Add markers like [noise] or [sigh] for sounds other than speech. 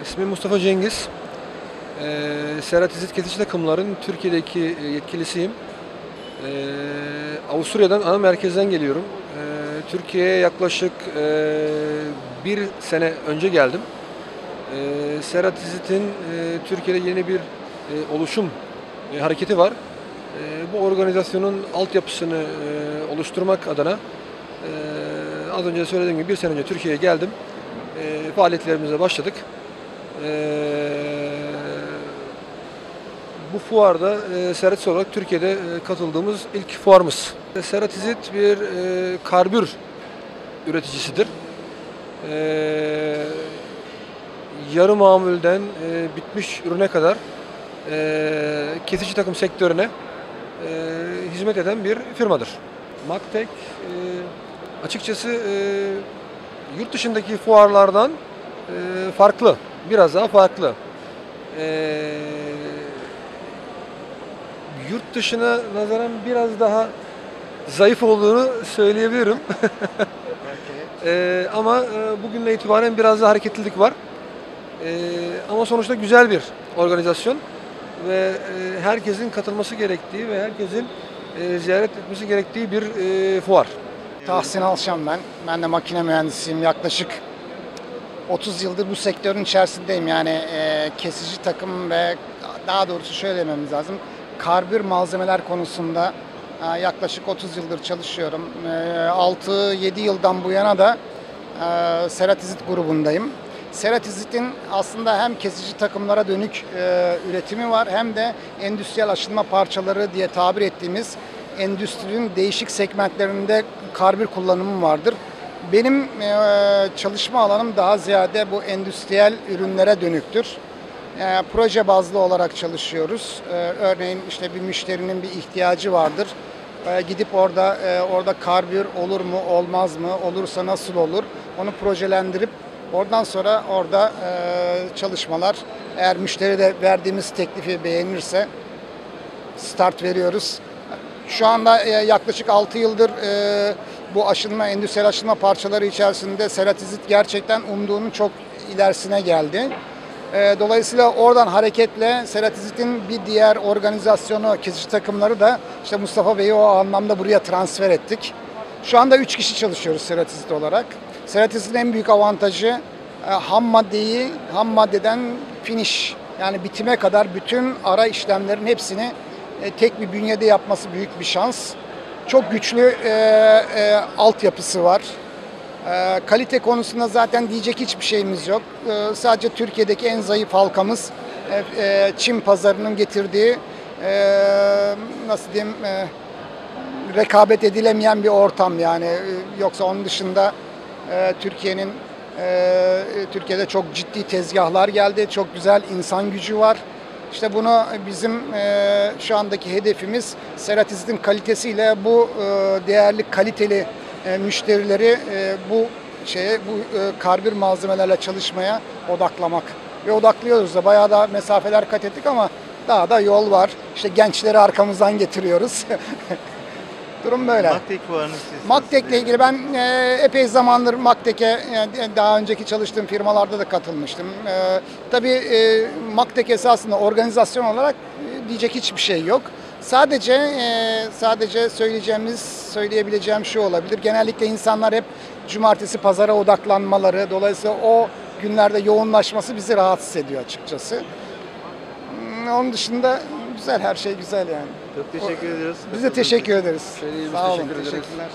İsmim Mustafa Cengiz. Ee, Serhat İzzet Kesici Takımların Türkiye'deki e, yetkilisiyim. Ee, Avusturya'dan, ana merkezden geliyorum. Ee, Türkiye'ye yaklaşık e, bir sene önce geldim. Ee, Serhat İzzet'in e, Türkiye'de yeni bir e, oluşum e, hareketi var. E, bu organizasyonun altyapısını e, oluşturmak adına e, az önce söylediğim gibi bir sene önce Türkiye'ye geldim. E, faaliyetlerimize başladık. Ee, bu fuarda Serhat olarak Türkiye'de katıldığımız ilk fuarımız. Serhat bir karbür üreticisidir. Yarı mamulden bitmiş ürüne kadar kesici takım sektörüne hizmet eden bir firmadır. Maktek e, açıkçası e, yurt dışındaki fuarlardan e, farklı. Biraz daha farklı. E, yurt dışına nazaran biraz daha zayıf olduğunu söyleyebilirim. [laughs] E, ama e, bugünle itibaren biraz daha hareketlilik var. E, ama sonuçta güzel bir organizasyon ve e, herkesin katılması gerektiği ve herkesin e, ziyaret etmesi gerektiği bir e, fuar. Tahsin Alşan ben. Ben de makine mühendisiyim. Yaklaşık 30 yıldır bu sektörün içerisindeyim. Yani kesici takım ve daha doğrusu şöyle dememiz lazım. Karbür malzemeler konusunda yaklaşık 30 yıldır çalışıyorum. E, 6-7 yıldan bu yana da e, İzit grubundayım. Serhat İzit'in aslında hem kesici takımlara dönük e, üretimi var hem de endüstriyel aşınma parçaları diye tabir ettiğimiz endüstrinin değişik segmentlerinde karbür kullanımı vardır. Benim e, çalışma alanım daha ziyade bu endüstriyel ürünlere dönüktür. E, proje bazlı olarak çalışıyoruz. E, örneğin işte bir müşterinin bir ihtiyacı vardır. E, gidip orada e, orada karbür olur mu, olmaz mı, olursa nasıl olur? Onu projelendirip oradan sonra orada e, çalışmalar eğer müşteri de verdiğimiz teklifi beğenirse start veriyoruz. Şu anda e, yaklaşık 6 yıldır e, bu aşınma, endüstriyel aşınma parçaları içerisinde Serhat İzit gerçekten umduğunun çok ilerisine geldi. E, dolayısıyla oradan hareketle Serhat İzit'in bir diğer organizasyonu, kesici takımları da işte Mustafa Bey'i o anlamda buraya transfer ettik. Şu anda 3 kişi çalışıyoruz Serhat İzit olarak. Serhat İzit'in en büyük avantajı e, ham maddeyi, ham maddeden finish yani bitime kadar bütün ara işlemlerin hepsini e, tek bir bünyede yapması büyük bir şans. Çok güçlü e, e, altyapısı var. E, kalite konusunda zaten diyecek hiçbir şeyimiz yok. E, sadece Türkiye'deki en zayıf halkamız e, e, Çin pazarının getirdiği e, nasıl diyeyim e, rekabet edilemeyen bir ortam yani. E, Yoksa onun dışında e, Türkiye'nin e, Türkiye'de çok ciddi tezgahlar geldi. Çok güzel insan gücü var. İşte bunu bizim e, şu andaki hedefimiz Serhat İzzet'in kalitesiyle bu e, değerli kaliteli müşterileri bu şeye bu e, karbür malzemelerle çalışmaya odaklamak. Ve odaklıyoruz da bayağı da mesafeler kat ettik ama daha da yol var. İşte gençleri arkamızdan getiriyoruz. [laughs] Durum böyle. Maktek fuarını siz Maktek'le ilgili ben e, epey zamandır Maktek'e e, daha önceki çalıştığım firmalarda da katılmıştım. E, tabii e, Maktek esasında organizasyon olarak e, diyecek hiçbir şey yok. Sadece e, sadece söyleyeceğimiz, söyleyebileceğim şu olabilir. Genellikle insanlar hep cumartesi pazara odaklanmaları, dolayısıyla o günlerde yoğunlaşması bizi rahatsız ediyor açıkçası. Hmm, Onun dışında güzel, her şey güzel yani. Çok teşekkür ediyoruz. Biz de teşekkür ederiz. Sağ olun, teşekkürler.